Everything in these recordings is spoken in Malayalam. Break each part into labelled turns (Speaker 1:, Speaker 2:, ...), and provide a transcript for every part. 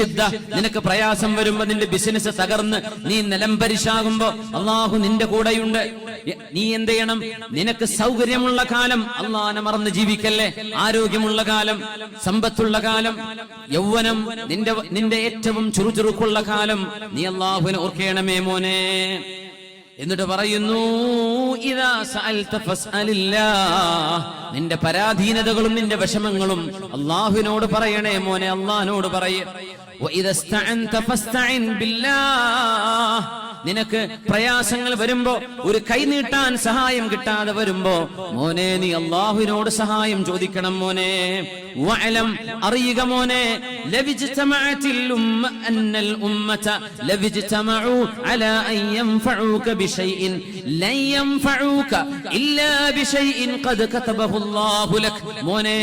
Speaker 1: വിഷിദ്ധ നിനക്ക് പ്രയാസം വരുമ്പോ നിന്റെ ബിസിനസ് തകർന്ന് നീ നിലംപരിശാകുമ്പോ അള്ളാഹു നിന്റെ കൂടെയുണ്ട്. നീ എന്ത് ചെയ്യണം? നിനക്ക് സൗകര്യമുള്ള കാലം അള്ളാഹനെ മറന്ന് ജീവിക്കല്ലേ? ആരോഗ്യമുള്ള കാലം സമ്പത്തുള്ള കാലം യൗവനം നിന്റെ നിന്റെ ഏറ്റവും ചുറുചുറുക്കുള്ള കാലം നീ അള്ളാഹുവിനെ ഓർക്കേണമേ മോനെ. എന്നിട്ട് പറയുന്നു. നിന്റെ പരാധീനതകളും നിന്റെ വിഷമങ്ങളും അള്ളാഹുവിനോട് പറയണേ മോനെ അള്ളാഹിനോട് പറയേ. നിനക്ക് പ്രയാസങ്ങൾ വരുമ്പോ ഒരു കൈ നീട്ടാൻ സഹായം കിട്ടാതെ വരുമ്പോ മോനെ നീ അള്ളാഹുവിനോട് സഹായം ചോദിക്കണം മോനെ. വഅലം അറിയുക മോനെ ലവിജ്തമഅത്തിൽ ഉമ്മ അന്നൽ ഉമ്മത ലവിജ്തമഉ അലാ അൻ യൻഫഉക ബിശൈഇൻ ലൻ യൻഫഉക ഇല്ലാ ബിശൈഇൻ ഖദ് കതബഹു അല്ലാഹു ലക്. മോനെ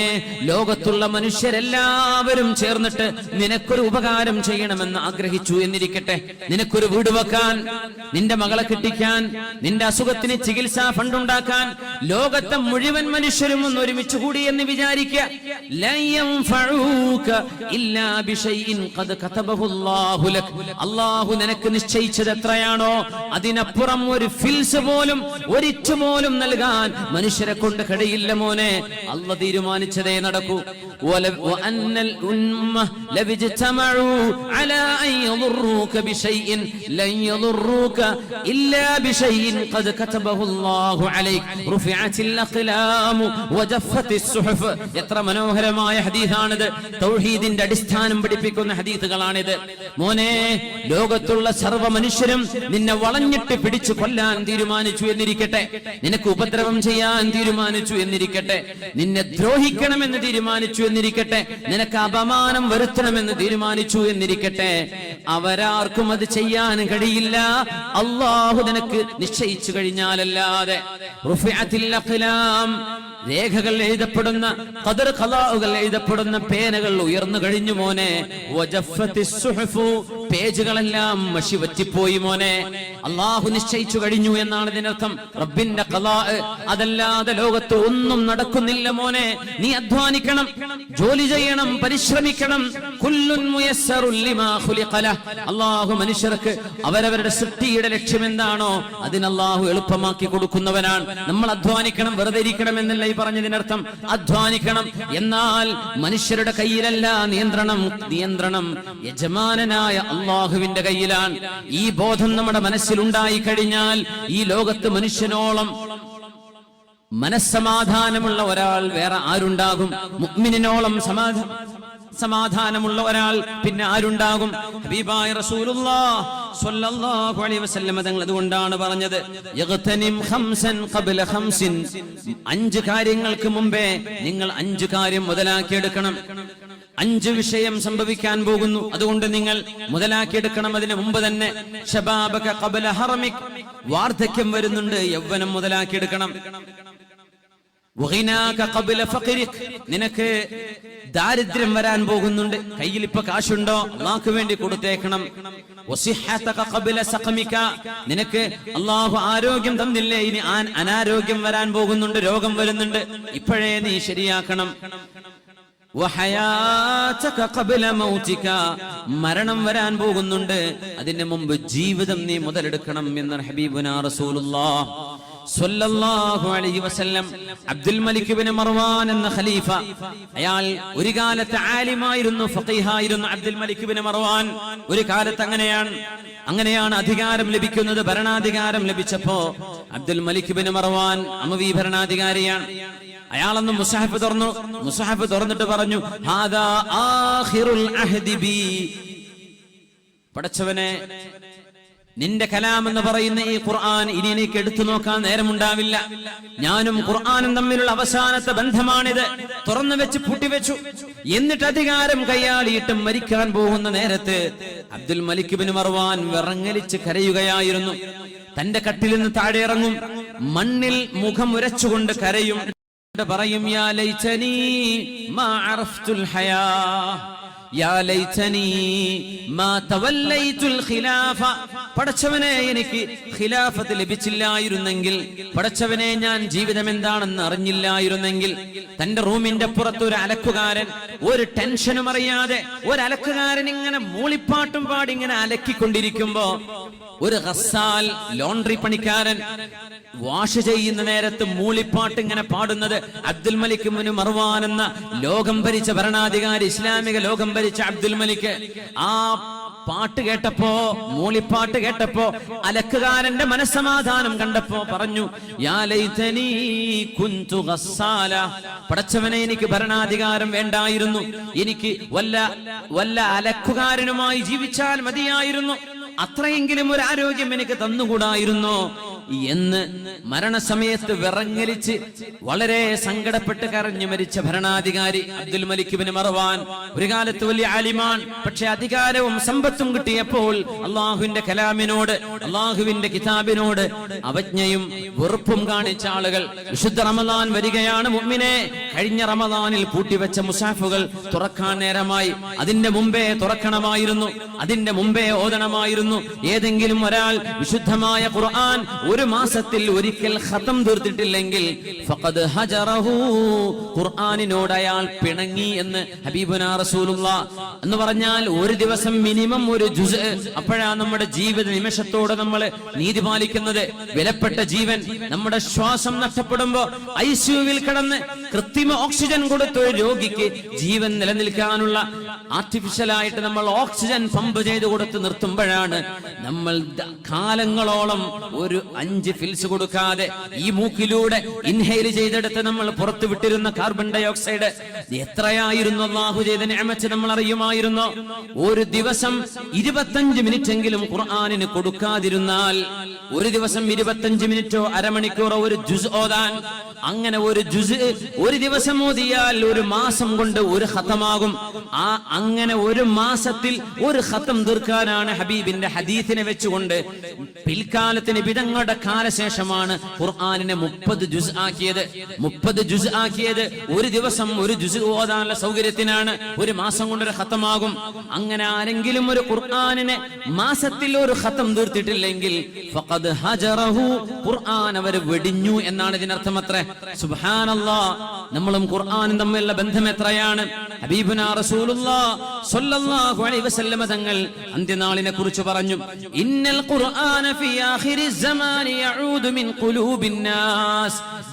Speaker 1: ലോകത്തുള്ള മനുഷ്യരെല്ലാവരും ചേർന്നിട്ട് നിനക്കൊരു ഉപകാരം ചെയ്യണമെന്ന് ആഗ്രഹിച്ചു എന്നിരിക്കട്ടെ. നിനക്കൊരു വീട് വെക്കാൻ നിന്റെ മകളെ കെട്ടിക്കാൻ നിന്റെ അസുഖത്തിന് ചികിത്സാ ഫണ്ടുണ്ടാക്കാൻ ലോകത്തെ മുഴുവൻ മനുഷ്യരും ഒന്ന് ഒരുമിച്ച് കൂടി എന്ന് വിചാരിക്കുക അല്ലാഹു നിനക്ക് നിശ്ചയിച്ചത് എത്രയാണോ? അതിനപ്പുറം ഒരു ഫിൽസ് പോലും ഒരിറ്റു പോലും നൽകാൻ മനുഷ്യരെ കൊണ്ട് കഴിയില്ല മോനെ. അല്ല തീരുമാനിച്ചതേ നടക്കൂ. وأن الأمة لو اجتمعوا على أن يضروك بشيء لن يضروك إلا بشيء قد كتبه الله عليك رفعت الأقلام وجفت الصحف എത്ര മനോഹരമായ ഹദീസാണിത്. തൗഹീദിന്റെ അടിസ്ഥാനം പഠിപ്പിക്കുന്ന ഹദീസുകളാണിത്. മോനെ ലോകത്തുള്ള സർവ മനുഷ്യരും നിന്നെ വളഞ്ഞിട്ട് പിടിച്ചു കൊല്ലാൻ തീരുമാനിച്ചു എന്നിരിക്കട്ടെ. നിനക്ക് ഉപദ്രവം ചെയ്യാൻ തീരുമാനിച്ചു എന്നിരിക്കട്ടെ. നിന്നെ ദ്രോഹിക്കണമെന്ന് തീരുമാനിച്ചു എന്നിരിക്കട്ടെ നിനക്ക് അപമാനം വരുത്തണമെന്ന് തീരുമാനിച്ചു എന്നിരിക്കട്ടെ. അവരാർക്കും അത് ചെയ്യാൻ കഴിയില്ല. അള്ളാഹു നിനക്ക് നിശ്ചയിച്ചു കഴിഞ്ഞാലല്ലാതെ. രേഖകൾ എഴുതപ്പെടുന്ന ഖദർ കലാവുകൾ എഴുതപ്പെടുന്ന പേനകൾ ഉയർന്നു കഴിഞ്ഞു മോനെ. പേജുകളെല്ലാം മഷി വറ്റിപ്പോയി മോനെ. അള്ളാഹു നിശ്ചയിച്ചു കഴിഞ്ഞു എന്നാണ് ഇതിനർത്ഥം. റബ്ബിന്റെ കലാ അതല്ലാതെ ലോകത്ത് ഒന്നും നടക്കുന്നില്ല മോനെ. നീ അധ്വാനിക്കണം ജോലി ചെയ്യണം പരിശ്രമിക്കണം. അള്ളാഹു മനുഷ്യർക്ക് അവരവരുടെ സൃഷ്ടിയുടെ ലക്ഷ്യം എന്താണോ അതിന് അള്ളാഹു എളുപ്പമാക്കി കൊടുക്കുന്നവനാണ്. നമ്മൾ അധ്വാനിക്കണം വെറുതെ ഇരിക്കണം എന്നല്ല പറഞ്ഞതിനർത്ഥം അധ്വാനിക്കണം. എന്നാൽ മനുഷ്യരുടെ കയ്യിലല്ല നിയന്ത്രണം. നിയന്ത്രണം യജമാനനായ അള്ളാഹുവിന്റെ കയ്യിലാണ്. ഈ ബോധം നമ്മുടെ മനസ്സിലുണ്ടായി കഴിഞ്ഞാൽ ഈ ലോകത്ത് മനുഷ്യനോളം മനസ്സമാധാനമുള്ള ഒരാൾ വേറെ ആരുണ്ടാകും. മുഗ്മിനോളം സമാധാനം സമാധാനമുള്ള ഒരാൾ പിന്നെ ആരുണ്ടാകും? ഹബീബായ റസൂലുള്ളാ സ്വല്ലല്ലാഹു അലൈഹി വസല്ലം തങ്ങൾ അതുകൊണ്ടാണ് പറഞ്ഞത്. യഗ്തനിം ഖംസൻ ഖബ്ല ഖംസിൻ. അഞ്ച് കാര്യങ്ങൾക്ക് മുമ്പേ നിങ്ങൾ അഞ്ച് കാര്യം മുതലാക്കിയെടുക്കണം. അഞ്ച് വിഷയം സംഭവിക്കാൻ പോകുന്നു. അതുകൊണ്ട് നിങ്ങൾ മുതലാക്കിയെടുക്കണം അതിന് മുമ്പ് തന്നെ. ഷബാബക ഖബ്ല ഹറമിക്. വാർദ്ധക്യം വരുന്നുണ്ട്. യൗവനം മുതലാക്കിയെടുക്കണം. നിനക്ക് ദാരിദ്ര്യം വരാൻ പോകുന്നുണ്ട്. കയ്യിൽ ഇപ്പൊ കാശുണ്ടോ? അള്ളാഹ്ക്ക് വേണ്ടി കൊടുത്തേക്കണം. നിനക്ക് അള്ളാഹു ആരോഗ്യം തന്നില്ലേ? ഇനി ആൻ- അനാരോഗ്യം വരാൻ പോകുന്നുണ്ട്. രോഗം വരുന്നുണ്ട്. ഇപ്പോഴേ നീ ശരിയാക്കണം. മരണം വരാൻ പോകുന്നുണ്ട്. അതിന് മുമ്പ് ജീവിതം നീ മുതലെടുക്കണം എന്ന് ഹബീബുന റസൂലുള്ളാഹ്. സ്വല്ലല്ലാഹു അലൈഹി വസല്ലം അബ്ദുൽ മലിക് ഇബ്നു മർവാൻ എന്ന ഖലീഫ. അയാൾ ഒരു കാലത്ത് ആലിമായിരുന്നു ഫഖീഹായിരുന്നു അബ്ദുൽ മലിക് ഇബ്നു മർവാൻ. ഒരു കാലത്ത് അങ്ങനെയാണ്. അങ്ങനെയാണ് അധികാരം ലഭിക്കുന്നത് ഭരണാധികാരം ലഭിച്ചപ്പോ അബ്ദുൽ മലിക് ഇബ്നു മർവാൻ അമവി ഭരണാധികാരിയാണ്. അയാളൊന്ന് മുസാഹിഫ് തുറന്നു. മുസാഹിഫ് തുറന്നിട്ട് പറഞ്ഞു ഹാദാ ആഖിറുൽ അഹ്ദി ബി. പടച്ചവനെ നിന്റെ കലാം എന്ന് പറയുന്ന ഈ ഖുർആൻ ഇനി എനിക്ക് എടുത്തു നോക്കാൻ നേരമുണ്ടാവില്ല. ഞാനും ഖുർആാനും തമ്മിലുള്ള അവസാനത്തെ ബന്ധമാണിത്. തുറന്നു വെച്ച് പൂട്ടിവെച്ചു എന്നിട്ട് അധികാരം കൈയാളിയിട്ട് മരിക്കാൻ പോകുന്ന നേരത്ത് അബ്ദുൽ മലിക് ബിൻ മർവാൻ വിറങ്ങലിച്ച് കരയുകയായിരുന്നു. തന്റെ കട്ടിൽ നിന്ന് താഴെ ഇറങ്ങും. മണ്ണിൽ മുഖം ഉരച്ചുകൊണ്ട് കരയും. പറയും യാ മാ അറഫ്തുൽ ഹയാ. പടച്ചവനെ എനിക്ക് ഖിലാഫത്ത് ലഭിച്ചില്ലായിരുന്നെങ്കിൽ പടച്ചവനെ ഞാൻ ജീവിതം എന്താണെന്ന് അറിഞ്ഞില്ലായിരുന്നെങ്കിൽ തന്റെ റൂമിന്റെ പുറത്ത് ഒരു അലക്കുകാരൻ ഒരു ടെൻഷനും അറിയാതെ ഒരു അലക്കുകാരൻ ഇങ്ങനെ മൂളിപ്പാട്ടും പാടി ഇങ്ങനെ അലക്കിക്കൊണ്ടിരിക്കുമ്പോ ഒരു ഹസാൽ ലോണ്ടറി പണിക്കാരൻ വാഷ് ചെയ്യുന്ന നേരത്ത് മൂളിപ്പാട്ട് ഇങ്ങനെ പാടുന്നത് അബ്ദുൽ മലിക് മുനു മർവാൻ എന്ന ലോകം ഭരിച്ച ഭരണാധികാരി ഇസ്ലാമിക ലോകം ഭരിച്ച അബ്ദുൽ മലിക്ക് ആ പാട്ട് കേട്ടപ്പോ മൂളിപ്പാട്ട് കേട്ടപ്പോ അലക്കുകാരന്റെ മനസ്സമാധാനം കണ്ടപ്പോ പറഞ്ഞു. പടച്ചവനെ എനിക്ക് ഭരണാധികാരം വേണ്ടായിരുന്നു എനിക്ക് വല്ല വല്ല അലക്കുകാരനുമായി ജീവിച്ചാൽ മതിയായിരുന്നു അത്രയെങ്കിലും ഒരു ആരോഗ്യം എനിക്ക് തന്നുകൂടായിരുന്നോ എന്ന് മരണസമയത്ത് വിറങ്ങലിച്ച് വളരെ സങ്കടപ്പെട്ട് കരഞ്ഞു മരിച്ച ഭരണാധികാരി അബ്ദുൽ മലിക് ബിൻ മർവാൻ. ഒരു കാലത്ത് വലിയ ആലിമാൻ പക്ഷെ അധികാരവും സമ്പത്തും കിട്ടിയപ്പോൾ അള്ളാഹുവിന്റെ കലാമിനോട് അള്ളാഹുവിന്റെ കിതാബിനോട് അവജ്ഞയും വെറുപ്പും കാണിച്ച ആളുകൾ. വിശുദ്ധ റമദാൻ വരികയാണ് മുമ്മിനെ കഴിഞ്ഞ റമദാനിൽ പൂട്ടിവെച്ച മുസാഫുകൾ തുറക്കാൻ നേരമായി. അതിന്റെ മുമ്പേ തുറക്കണമായിരുന്നു. അതിന്റെ മുമ്പേ ഓതണമായിരുന്നു. ഏതെങ്കിലും ഒരാൾ വിശുദ്ധമായ ഖുർആൻ ഒരു മാസത്തിൽ ഒരിക്കൽ ഖതം തീർത്തിട്ടില്ലെങ്കിൽ ഫഖദ് ഹജറഹു ഖുർആനിനോട് അയാൾ പിണങ്ങി എന്ന് ഹബീബുന എന്ന് പറഞ്ഞാൽ ഒരു ദിവസം മിനിമം ഒരു ജുസ് അപ്പോഴാ നമ്മുടെ ജീവിത നിമിഷത്തോടെ നമ്മൾ നീതി പാലിക്കുന്നത്. വിലപ്പെട്ട ജീവൻ നമ്മുടെ ശ്വാസം നഷ്ടപ്പെടുമ്പോ ഐസിയുവിൽ കിടന്ന് കൃത്രിമ ഓക്സിജൻ കൊടുത്ത രോഗിക്ക് ജീവൻ നിലനിൽക്കാനുള്ള ആർട്ടിഫിഷ്യലായിട്ട് നമ്മൾ ഓക്സിജൻ പമ്പ് ചെയ്ത് കൊടുത്ത് നിർത്തുമ്പോഴാണ് നമ്മൾ കാലങ്ങളോളം ഒരു അഞ്ച് ഫിൽസ് കൊടുക്കാതെ ഈ മൂക്കിലൂടെ ഇൻഹെയിൽ ചെയ്തെടുത്ത് നമ്മൾ പുറത്തു വിട്ടിരുന്ന കാർബൺ ഡൈ ഓക്സൈഡ് എത്രയായിരുന്നു അള്ളാഹു ചെയ്ത ഞാമച്ച് നമ്മൾ അറിയുമായിരുന്നോ? ഒരു ദിവസം ഇരുപത്തഞ്ച് മിനിറ്റ് എങ്കിലും ഖുർആാനിന് കൊടുക്കാതിരുന്നാൽ ഒരു ദിവസം ഇരുപത്തഞ്ച് മിനിറ്റോ അരമണിക്കൂറോ ഒരു ജുസ് ഓതാൻ അങ്ങനെ ഒരു ജുസ് ഒരു ദിവസം ഓതിയാൽ ഒരു മാസം കൊണ്ട് ഒരു ഹത്തമാകും ആ അങ്ങനെ ഒരു മാസത്തിൽ ഒരു ഹത്തം തീർക്കാനാണ് ഹബീബിന്റെ ഹദീസിനെ വെച്ചുകൊണ്ട് പിൽക്കാലത്തിന് വിധങ്ങളുടെ കാലശേഷമാണ് ഖുർആാനിനെ മുപ്പത് ജുസ് ആക്കിയത്. മുപ്പത് ജുസ് ആക്കിയത് ഒരു ദിവസം ഒരു ജുസ് ഓതാനുള്ള സൗകര്യത്തിനാണ് ഒരു മാസം കൊണ്ട് ഒരു ഖത്തമാകും. അങ്ങനെ ആരെങ്കിലും ഒരു ഖുർആാനിനെ മാസത്തിൽ ഒരു ഹത്തം തീർത്തിട്ടില്ലെങ്കിൽ ഖുർആൻ അവർ വെടിഞ്ഞു എന്നാണ് ഇതിനർത്ഥം അത്ര നമ്മളും ഖുർആാനും തമ്മിലുള്ള ബന്ധം എത്രയാണ്? തങ്ങൾ അന്ത്യനാളിനെ കുറിച്ച് പറഞ്ഞു. ഇന്നൽ ഖുർആന സമാനി യഊദു മിൻ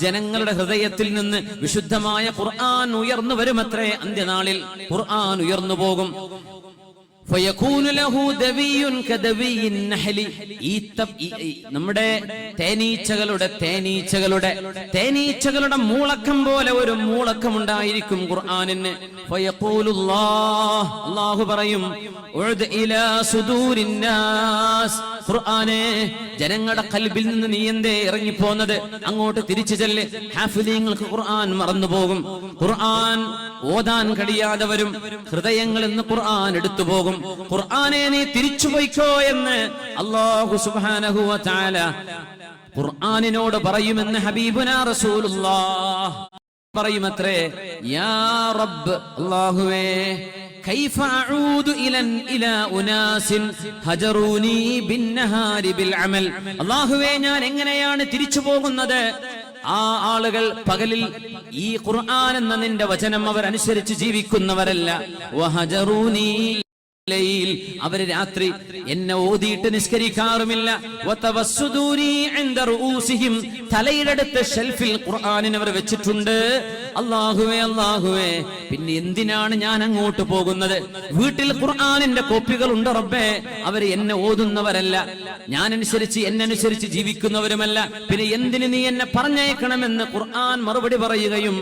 Speaker 1: ജനങ്ങളുടെ ഹൃദയത്തിൽ നിന്ന് വിശുദ്ധമായ ഖുർആൻ ഉയർന്നു വരുമത്രേ അന്ത്യനാളിൽ. ഖുർആൻ ഉയർന്നു പോകും. നമ്മുടെ തേനീച്ചകളുടെ തേനീച്ചകളുടെ തേനീച്ചകളുടെ മൂളക്കം പോലെ ഒരു മൂളക്കം ഉണ്ടായിരിക്കും ഖുർആാനിന് അള്ളാഹു പറയും ഖുർആനെ ജനങ്ങളുടെ കൽബിൽ നിന്ന് നീ എന്തേ ഇറങ്ങിപ്പോന്നത്? അങ്ങോട്ട് തിരിച്ചു ചെല്ല്. ഹാഫിദീങ്ങൾക്ക് ഖുർആൻ മറന്നുപോകും. ഖുർആൻ ഓതാൻ കഴിയാതെ വരും ഹൃദയങ്ങളിൽ നിന്ന് ഖുർആൻ എടുത്തു പോകും ഖുർആനെ നീ തിരിച്ചു പോയിക്കോ എന്ന് അള്ളാഹു സുബ്ഹാനഹു വ തആല ഖുർആനിനോട് പറയുമെന്ന് ഹബീബുന റസൂലുള്ളാഹ് പറയുമത്രേ യാ റബ്ബ് അല്ലാഹുവേ كيف أعود إلى إلى أناس هجروني بالنهار بالعمل അള്ളാഹുവേ ഞാൻ എങ്ങനെയാണ് തിരിച്ചു പോകുന്നത് ആ ആളുകൾ പകലിൽ ഈ ഖുർആൻ എന്ന നിന്റെ വചനം അവർ അനുസരിച്ച് ജീവിക്കുന്നവരല്ല വഹജറൂനി ലൈൽ. അവർ രാത്രി എന്നെ ഓതിയിട്ട് നിസ്കരിക്കാറുമില്ല. അടുത്ത് ഷെൽഫിൽ ഖുർആനിനെ അവർ വെച്ചിട്ടുണ്ട്. അള്ളാഹുവേ അള്ളാഹുവേ പിന്നെ എന്തിനാണ് ഞാൻ അങ്ങോട്ട് പോകുന്നത്? വീട്ടിൽ ഖുർആാനിന്റെ കോപ്പികൾ ഉണ്ട് റബ്ബേ. അവർ എന്നെ ഓതുന്നവരല്ല. ഞാൻ അനുസരിച്ച് എന്നെ ജീവിക്കുന്നവരുമല്ല പിന്നെ എന്തിന് നീ എന്നെ പറഞ്ഞേക്കണമെന്ന് ഖുർആൻ മറുപടി പറയുകയും.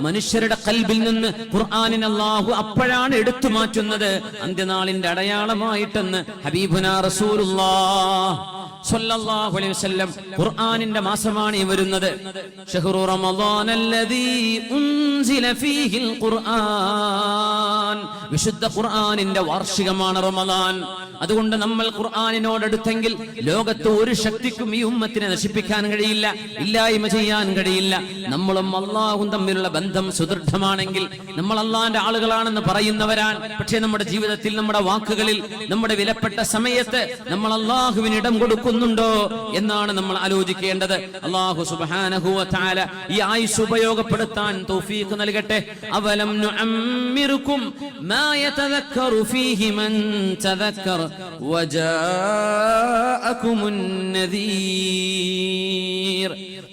Speaker 1: മനുഷ്യരുടെ കൽബിൽ നിന്ന് ഖുർആാനിന് അള്ളാഹു അപ്പോഴാണ് എടുത്തു മാറ്റുന്നത് അന്ത്യനാളിന്റെ അടയാളമായിട്ടെന്ന് ഹബീബുന റസൂലുള്ളാഹ് സ്വല്ലല്ലാഹു അലൈഹി വസല്ലം ഖുർആനിന്റെ മാസമാണ് ഈ വരുന്നത്. ഉൻസില ഫീഹിൽ ഖുർആൻ. വിശുദ്ധ ഖുർആനിന്റെ വാർഷികമാണ് റമദാൻ. അതുകൊണ്ട് നമ്മൾ ഖുർആാനിനോടടുത്തെങ്കിൽ ലോകത്ത് ഒരു ശക്തിക്കും ഈ ഉമ്മത്തിനെ നശിപ്പിക്കാൻ കഴിയില്ല ഇല്ലായ്മ ചെയ്യാൻ കഴിയില്ല. നമ്മളും അള്ളാഹും തമ്മിലുള്ള ബന്ധം സുദൃഢമാണെങ്കിൽ നമ്മൾ അള്ളാഹിന്റെ ആളുകളാണെന്ന് പറയുന്നവരാണ്. പക്ഷേ നമ്മുടെ ജീവിതത്തിൽ നമ്മുടെ വാക്കുകളിൽ നമ്മുടെ വിലപ്പെട്ട സമയത്ത് നമ്മൾ അള്ളാഹുവിന് ഇടം കൊടുക്കുന്നുണ്ടോ എന്നാണ് നമ്മൾ ആലോചിക്കേണ്ടത്. അള്ളാഹു സുബാനഹുവ ഈ ആയുസ് ഉപയോഗപ്പെടുത്താൻ തൗഫീഖ് നൽകട്ടെ. അവലം നുഅമ്മിറുക്കും മാ യതദക്കറു ഫീഹി മൻ തദക്കർ വജാഅകുമുൻ നദീർ.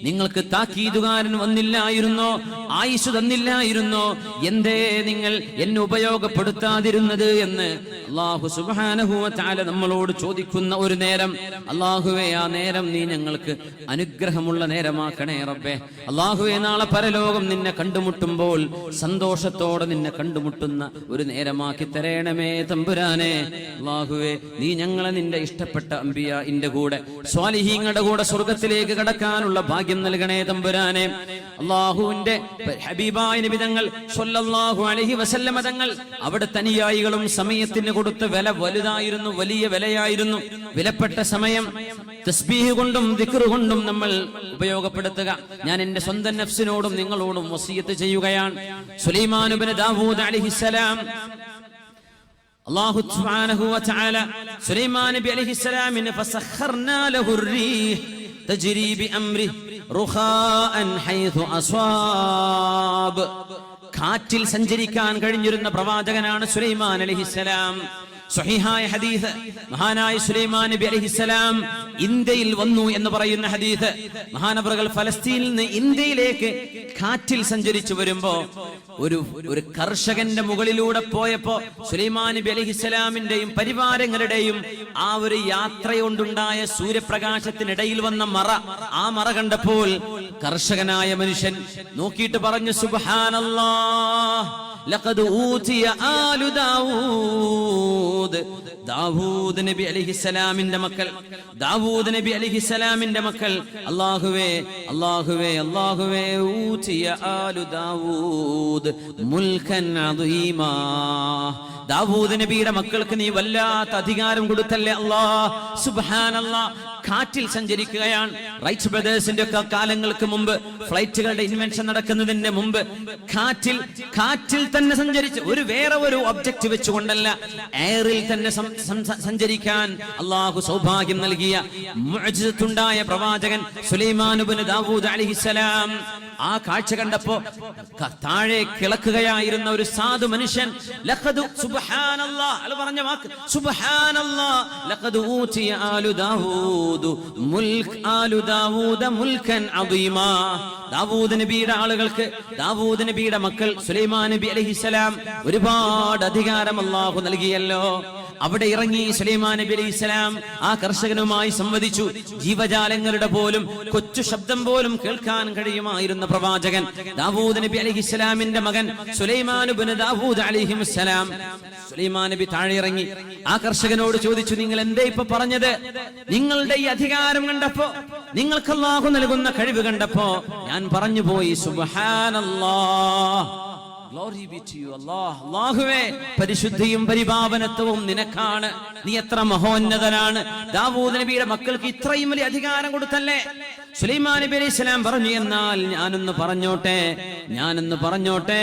Speaker 1: നിങ്ങൾക്ക് താക്കീതുകാരൻ വന്നില്ലായിരുന്നോ? ആയുസ് തന്നില്ലായിരുന്നോ? എന്തേ നിങ്ങൾ എന്നെ ഉപയോഗപ്പെടുത്താതിരുന്നത് എന്ന് അള്ളാഹു സുബാനഹുവ ചാല നമ്മളോട് ചോദിക്കുന്ന ഒരു നേരം. അള്ളാഹുവെ ആ നേരം നീ ഞങ്ങൾക്ക് അനുഗ്രഹമുള്ള നേരമാക്കണേ റബ്ബെ. അള്ളാഹുവെ നാളെ പരലോകം നിന്നെ കണ്ടുമുട്ടുമ്പോൾ സന്തോഷത്തോടെ നിന്നെ കണ്ടുമുട്ടുന്ന ഒരു നേരമാക്കി തരേണമേ തമ്പുരാനെ. അള്ളാഹുവെ നീ ഞങ്ങളെ നിന്റെ ഇഷ്ടപ്പെട്ട അമ്പിയ ഇന്റെ കൂടെ സ്വാലിഹീങ്ങളുടെ കൂടെ സ്വർഗത്തിലേക്ക് കടക്കാനുള്ള ഭാഗ്യം നൽകണേ തമ്പുരാനെ. അള്ളാഹുവിന്റെ ഹബീബായ നിബിതങ്ങൾ സ്വല്ലല്ലാഹു അലൈഹി വസല്ലമ തങ്ങൾ അവിടെ തനിയായികളും സമയത്തിന് കൊടുത്ത വില വലുതായിരുന്നു വലിയ വിലയായിരുന്നു. വിലപ്പെട്ട സമയം തസ്ബീഹ് കൊണ്ടും ദിക്റ് കൊണ്ടും നമ്മൾ ഉപയോഗപ്പെടുത്തുക. ഞാൻ എന്റെ സ്വന്തം നഫ്സിനോടും നിങ്ങളോടും വസീയത്ത് ചെയ്യുകയാണ്. സുലൈമാനുബിന് ദാവൂദ് അലിഹിസലാം വതആല സുലൈമാൻ നബി അലൈഹിസ്സലാമിന് റുഖൻ ഹൈതു അസ്വാബ്. കാറ്റിൽ സഞ്ചരിക്കാൻ കഴിഞ്ഞിരുന്ന പ്രവാചകനാണ് സുലൈമാൻ അലഹിസലാം സ്വഹിഹായ ഹദീസ് മഹാനായ സുലൈമാൻ നബി അലഹിസലാം ഇന്ത്യയിൽ വന്നു എന്ന് പറയുന്ന ഹദീസ്. മഹാനവറുകൾ ഫലസ്തീനിൽ നിന്ന് ഇന്ത്യയിലേക്ക് കാറ്റിൽ സഞ്ചരിച്ചു വരുമ്പോ ഒരു ഒരു കർഷകന്റെ മുകളിലൂടെ പോയപ്പോ സുലൈമാൻ നബി അലൈഹിസ്സലാമിന്റെയും പരിവാരങ്ങളുടെയും ആ ഒരു യാത്രയുണ്ടായ സൂര്യപ്രകാശത്തിനിടയിൽ വന്ന മറ. ആ മറ കണ്ടപ്പോൾ കർഷകനായ മനുഷ്യൻ നോക്കിയിട്ട് പറഞ്ഞു സുബ്ഹാനല്ലാഹ് ലഖദ് ഊതിയ ആലു ദാവൂദ് നബി അലിഹിസലാമിന്റെ മക്കൾ. ദാവൂദ് നബി അലിഹിസലാമിന്റെ മക്കൾ. അള്ളാഹുവേ അള്ളാഹുവേ അള്ളാഹുവേ ഊച്ചിയ ആലു ദാവൂദ് മുൽഖൻ അദീമാ. ദാവൂദ് നബിയുടെ മക്കൾക്ക് നീ വല്ലാത്ത അധികാരം കൊടുത്തല്ലേ അള്ളാ സുബ്ഹാനല്ലാ കാറ്റിൽ സഞ്ചരിക്കുകയാണ്. റൈറ്റ് ബ്രദേഴ്സിന്റെ ഒക്കെ കാലങ്ങൾക്ക് മുമ്പ് ഫ്ലൈറ്റുകളുടെ ഇൻവെൻഷൻ നടക്കുന്നതിന് മുമ്പ് കാറ്റിൽ കാറ്റിൽ തന്നെ സഞ്ചരിച്ച് ഒരു വേറെ ഒരു ഒബ്ജക്റ്റ് വെച്ചുകൊണ്ടല്ല എയറിൽ തന്നെ സഞ്ചരിക്കാൻ അള്ളാഹു സൗഭാഗ്യം നൽകിയ ഉണ്ടായ പ്രവാചകൻ സുലൈമാനുബിന് ദാവൂദ് അലിഹിസലാം ആ കാഴ്ച കണ്ടപ്പോ താഴെ കിളക്കുകയായിരുന്ന ഒരു സാധു മനുഷ്യൻ ലഖദു സുബ്ഹാനല്ലാഹ് പറഞ്ഞ വാക്ക് സുബ്ഹാനല്ലാഹ് ലഖദു മുൽക്കൻ അദീമാ. ദാവൂദ് നബിയുടെ ആളുകൾക്ക് ദാവൂദ് നബിയുടെ മക്കൾ സുലൈമാൻ നബി അലൈഹിസ്സലാം ഒരുപാട് അധികാരം അള്ളാഹു നൽകിയല്ലോ. അവിടെ ഇറങ്ങി സുലൈമാൻ നബി അലൈഹി സ്വലാം ആ കർഷകനുമായി സംവദിച്ചു. ജീവജാലങ്ങളുടെ പോലും കൊച്ചു ശബ്ദം പോലും കേൾക്കാൻ കഴിയുമായിരുന്ന പ്രവാചകൻ ദാവൂദ് നബി അലൈഹി സ്വലാമിന്റെ മകൻ സുലൈമാൻ ദാവൂദ് അലൈഹിസ്സലാം സുലൈമാൻ നബി താഴെ ഇറങ്ങി. ആ കർഷകനോട് ചോദിച്ചു നിങ്ങൾ എന്തേ ഇപ്പൊ പറഞ്ഞത്? നിങ്ങളുടെ ഈ അധികാരം കണ്ടപ്പോ നിങ്ങൾക്ക് അള്ളാഹു നൽകുന്ന കഴിവ് കണ്ടപ്പോ ഞാൻ പറഞ്ഞു പോയി സുബ്ഹാനല്ലാഹ്. Glory be to you, Allah. പരിശുദ്ധിയും പരിപാവനത്വവും നിനക്കാണ്. നീ എത്ര മഹോന്നതനാണ്. ദാവൂദ് നബിയുടെ മക്കൾക്ക് ഇത്രയും വലിയ അധികാരം കൊടുത്തല്ലേ? സുലൈമാൻ നബി അലൈഹി പറഞ്ഞു എന്നാൽ ഞാനൊന്ന് പറഞ്ഞോട്ടെ ഞാനൊന്ന് പറഞ്ഞോട്ടെ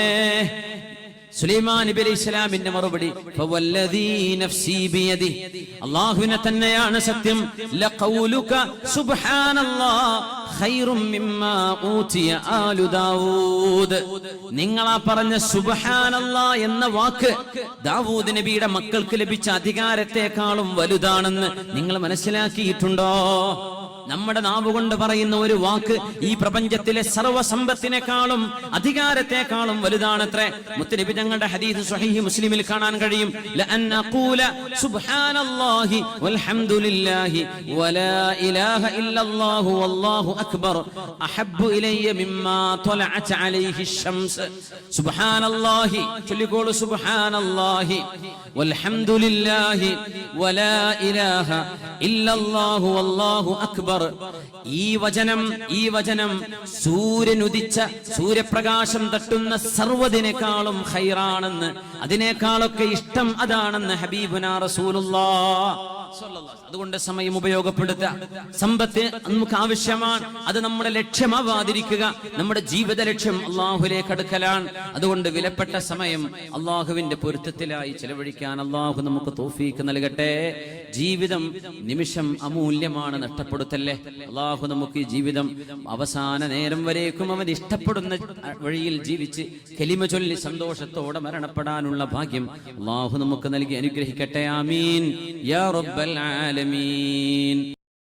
Speaker 1: സുലൈമാൻ നബി അലൈഹി സ്വലാമിന്റെ മറുപടി അല്ലാഹുവിനെ തന്നെയാണ് സത്യം. നിങ്ങളാ പറഞ്ഞ സുബ്ഹാനല്ലാ എന്ന വാക്ക് ദാവൂദ് നബിയുടെ മക്കൾക്ക് ലഭിച്ച അധികാരത്തെക്കാളും വലുതാണെന്ന് നിങ്ങൾ മനസ്സിലാക്കിയിട്ടുണ്ടോ? നമ്മുടെ നാവ് കൊണ്ട് പറയുന്ന ഒരു വാക്ക് ഈ പ്രപഞ്ചത്തിലെ സർവ്വസമ്പത്തിനേക്കാളും അധികാരത്തെക്കാളും വലുതാണത്രേ മുത്തനബി ഞങ്ങളുടെ ഹദീസ് സ്വഹീഹ് മുസ്ലിമിൽ കാണാൻ കഴിയും ലഅൻ അഖൂല സുബ്ഹാനല്ലാഹി വൽഹംദുലില്ലാഹി വലാ ഇലാഹ ഇല്ലല്ലാഹു വല്ലാഹു അക്ബർ അഹബ്ബു ഇലയ്യ മിമ്മാ ത്വലഅത് അലൈഹി الشمس സുബ്ഹാനല്ലാഹി ചൊല്ലിക്കോളൂ സുബ്ഹാനല്ലാഹി വൽഹംദുലില്ലാഹി വലാ ഇലാഹ അക്ബർ. ഈ വചനം ഈ വചനം സൂര്യനുദിച്ച സൂര്യപ്രകാശം തട്ടുന്ന സർവതിനേക്കാളും ഹൈറാണെന്ന് അതിനേക്കാളൊക്കെ ഇഷ്ടം അതാണെന്ന് ഹബീബുന റസൂലുള്ളാ. അതുകൊണ്ട് സമയം ഉപയോഗപ്പെടുത്തുക. സമ്പത്ത് നമുക്ക് ആവശ്യമാണ്. അത് നമ്മുടെ ലക്ഷ്യമാവാതിരിക്കുക. നമ്മുടെ ജീവിത ലക്ഷ്യം അള്ളാഹുലേക്ക് അടുക്കലാണ്. അതുകൊണ്ട് വിലപ്പെട്ട സമയം അള്ളാഹുവിന്റെ പൊരുത്തത്തിലായി ചെലവഴിക്കാൻ അള്ളാഹു നമുക്ക് തോഫീക്ക് നൽകട്ടെ. ജീവിതം നിമിഷം അമൂല്യമാണ് നഷ്ടപ്പെടുത്തല്ലേ? അള്ളാഹു നമുക്ക് ഈ ജീവിതം അവസാന നേരം വരേക്കും അവൻ ഇഷ്ടപ്പെടുന്ന വഴിയിൽ ജീവിച്ച് കെലിമ ചൊല്ലി സന്തോഷത്തോടെ മരണപ്പെടാനുള്ള ഭാഗ്യം അള്ളാഹു നമുക്ക് നൽകി അനുഗ്രഹിക്കട്ടെ. ആമീൻ. യാ റബ്ബൽ ആലമീൻ